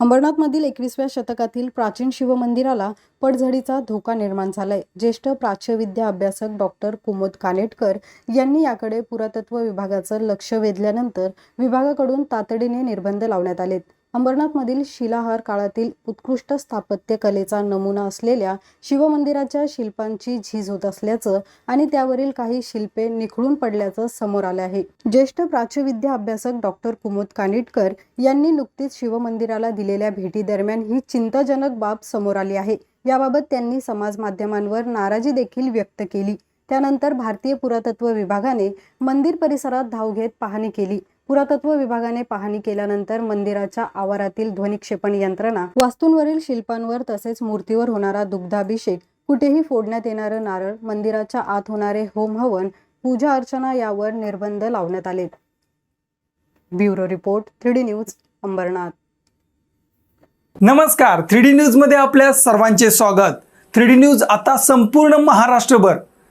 अंबरनाथमधील एकविसव्या शतकातील प्राचीन शिवमंदिराला पडझडीचा धोका निर्माण झालाय. ज्येष्ठ प्राच्यविद्या अभ्यासक डॉक्टर कुमोद कानेटकर यांनी याकडे पुरातत्व विभागाचं लक्ष वेधल्यानंतर विभागाकडून तातडीने निर्बंध लावण्यात आलेत. अंबरनाथमधील शिलाहार काळातील उत्कृष्ट स्थापत्य कलेचा नमुना असलेल्या शिवमंदिराच्या शिल्पांची झीज होत असल्याचं आणि त्यावरील काही शिल्पे निखळून पडल्याचं समोर आलं आहे. ज्येष्ठ प्राच्यविद्या अभ्यासक डॉक्टर कुमोद कानिटकर यांनी नुकतीच शिवमंदिराला दिलेल्या भेटीदरम्यान ही चिंताजनक बाब समोर आली आहे. याबाबत त्यांनी समाज माध्यमांवर नाराजी देखील व्यक्त केली. त्यानंतर भारतीय पुरातत्व विभागाने मंदिर परिसरात धाव घेत पाहणी केली. पुरातत्व विभागाने पाहणी केल्यानंतर मंदिराच्या आवारातील ध्वनिक्षेपण यंत्रणा वास्तूंवरील शिल्पांवर तसेच मूर्तीवर होणारा दुग्धाभिषेक कुठेही फोडण्यात येणारं नारळ मंदिराच्या आत होणारे होम हवन पूजा अर्चना यावर निर्बंध लावण्यात आलेत. Bureau report three D news Ambernath. नमस्कार. थ्री डी न्यूजमध्ये आपल्या सर्वांचे स्वागत. थ्री डी न्यूज आता संपूर्ण महाराष्ट्रभर.